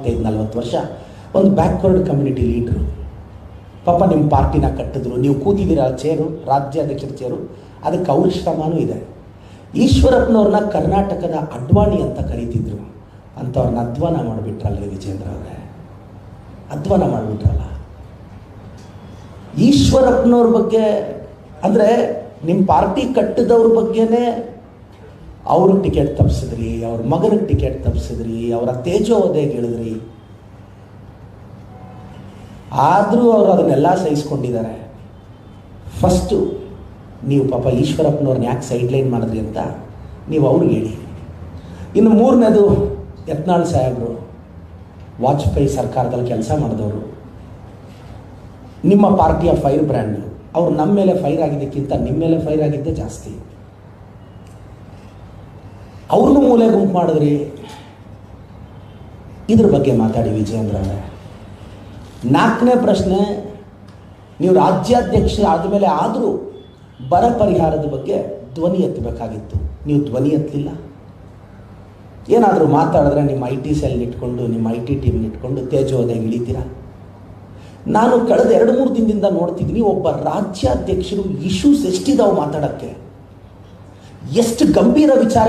ಮೂವತ್ತೈದು ನಲ್ವತ್ತು ವರ್ಷ ಒಂದು ಬ್ಯಾಕ್ವರ್ಡ್ ಕಮ್ಯುನಿಟಿ ಲೀಡ್ರು ಪಾಪ ನಿಮ್ಮ ಪಾರ್ಟಿನ ಕಟ್ಟಿದ್ರು. ನೀವು ಕೂತಿದ್ದೀರ ಚೇರು ರಾಜ್ಯಾಧ್ಯಕ್ಷರ ಚೇರು ಅದಕ್ಕೆ ಅವ್ರ ಶ್ರಮನೂ ಇದೆ. ಈಶ್ವರಪ್ಪನವ್ರನ್ನ ಕರ್ನಾಟಕದ ಅಡ್ವಾಣಿ ಅಂತ ಕರೀತಿದ್ರು. ಅಂಥವ್ರನ್ನ ಅಧ್ವಾನ ಮಾಡಿಬಿಟ್ರಲ್ರಿ ವಿಜೇಂದ್ರ ಅವರೇ. ಅಧ್ವಾನ ಮಾಡಿಬಿಟ್ರಲ್ಲ. ಈಶ್ವರಪ್ಪನವ್ರ ಬಗ್ಗೆ ಅಂದರೆ ನಿಮ್ಮ ಪಾರ್ಟಿ ಕಟ್ಟಿದವ್ರ ಬಗ್ಗೆನೇ ಅವರು ಟಿಕೆಟ್ ತಪ್ಪಿಸಿದ್ರಿ ಅವ್ರ ಮಗನಿಗೆ ಟಿಕೆಟ್ ತಪ್ಪಿಸಿದ್ರಿ ಅವರ ತೇಜೋವಧೆಗೆ ಗೆಳಿದ್ರಿ ಆದರೂ ಅವರು ಅದನ್ನೆಲ್ಲ ಸಹಿಸ್ಕೊಂಡಿದ್ದಾರೆ. ಫಸ್ಟು ನೀವು ಪಾಪ ಈಶ್ವರಪ್ಪನವ್ರನ್ನ ಯಾಕೆ ಸೈಡ್ಲೈನ್ ಮಾಡಿದ್ರಿ ಅಂತ ನೀವು ಅವ್ರಿಗೆ ಹೇಳಿ. ಇನ್ನು ಮೂರನೇದು ಯತ್ನಾಳ್ ಸಾಹೇಬರು, ವಾಜಪೇಯಿ ಸರ್ಕಾರದಲ್ಲಿ ಕೆಲಸ ಮಾಡಿದವರು. ನಿಮ್ಮ ಪಾರ್ಟಿಯ ಫೈರ್ ಬ್ರ್ಯಾಂಡು ಅವ್ರು ನಮ್ಮ ಮೇಲೆ ಫೈರ್ ಆಗಿದ್ದಕ್ಕಿಂತ ನಿಮ್ಮ ಮೇಲೆ ಫೈರ್ ಆಗಿದ್ದೇ ಜಾಸ್ತಿ. ಅವ್ರನ್ನೂ ಮೂಲೆ ಗುಂಪು ಮಾಡಿದ್ರಿ? ಇದ್ರ ಬಗ್ಗೆ ಮಾತಾಡಿ ವಿಜಯೇಂದ್ರ ನಾಲ್ಕನೇ ಪ್ರಶ್ನೆ, ನೀವು ರಾಜ್ಯಾಧ್ಯಕ್ಷ ಆದಮೇಲೆ ಆದರೂ ಬರ ಪರಿಹಾರದ ಬಗ್ಗೆ ಧ್ವನಿ ಎತ್ತಬೇಕಾಗಿತ್ತು. ನೀವು ಧ್ವನಿ ಎತ್ತಲಿಲ್ಲ? ಏನಾದರೂ ಮಾತಾಡಿದ್ರೆ ನಿಮ್ಮ ಐ ಟಿ ಸೆಲ್ ಇಟ್ಕೊಂಡು, ನಿಮ್ಮ ಐ ಟಿ ಟೀಮ್ ಇಟ್ಕೊಂಡು ತೇಜೋದಯ ಇಳಿತೀರಾ? ನಾನು ಕಳೆದ ಎರಡು ಮೂರು ದಿನದಿಂದ ನೋಡ್ತಿದ್ದೀನಿ, ಒಬ್ಬ ರಾಜ್ಯಾಧ್ಯಕ್ಷರು ಇಶ್ಯೂಸ್ ಎಷ್ಟಿದಾವೆ ಮಾತಾಡೋಕ್ಕೆ? ಎಷ್ಟು ಗಂಭೀರ ವಿಚಾರ